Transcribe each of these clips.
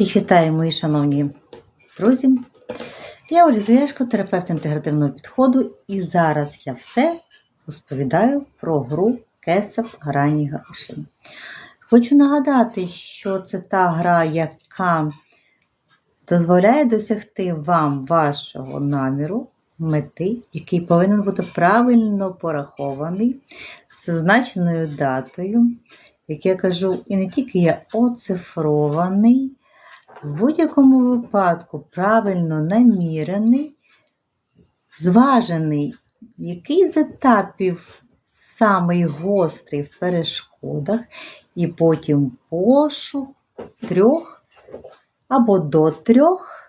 Всіх вітаю, мої шановні друзі. Я Ольга Яшко, терапевт інтегративного підходу, і зараз я все розповідаю про гру Кесов Грані Грошей. Хочу нагадати, що це та гра, яка дозволяє досягти вам вашого наміру, мети, який повинен бути правильно порахований, з зазначеною датою, як я кажу, і не тільки є оцифрований, в будь-якому випадку правильно намірений, зважений, який з етапів самий гострий в перешкодах, і потім пошук трьох або до трьох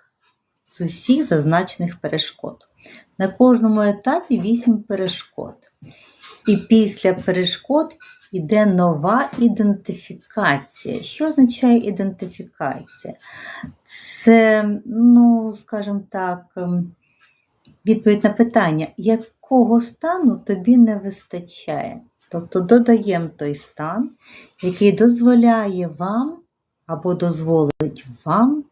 з усіх зазначених перешкод. На кожному етапі 8 перешкод. І після перешкод йде нова ідентифікація. Що означає ідентифікація? Це, ну, скажімо так, ем, відповідь на питання, якого стану тобі не вистачає. Тобто додаємо той стан, який дозволяє вам або дозволить вам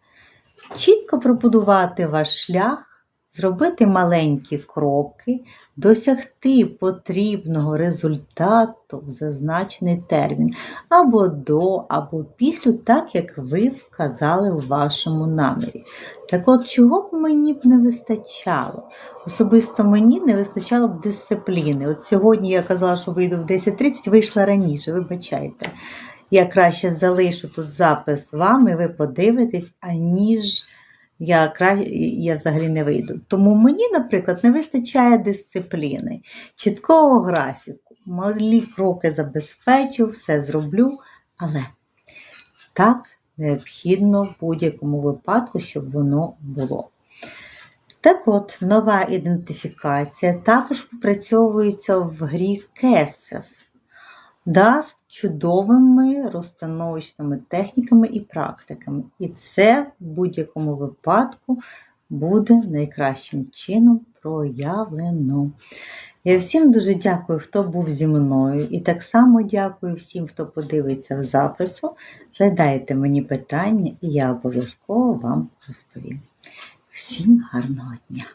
чітко пробудувати ваш шлях, зробити маленькі кроки, досягти потрібного результату в зазначений термін, або до, або після, так як ви вказали в вашому намірі. Так от, чого б мені б не вистачало? Особисто мені не вистачало б дисципліни. От сьогодні я казала, що вийду в 10.30, вийшла раніше, вибачайте. Я краще залишу тут запис вам, і ви подивитесь, аніж я кра... я взагалі не вийду. Тому мені, наприклад, не вистачає дисципліни, чіткого графіку. Малі кроки забезпечу, все зроблю, але так необхідно в будь-якому випадку, щоб воно було. Так от, нова ідентифікація також попрацьовується в грі Кесев да, з чудовими розстановочними техніками і практиками. І це в будь-якому випадку буде найкращим чином проявлено. Я всім дуже дякую, хто був зі мною, і так само дякую всім, хто подивиться в запису. Задайте мені питання, і я обов'язково вам розповім. Всім гарного дня!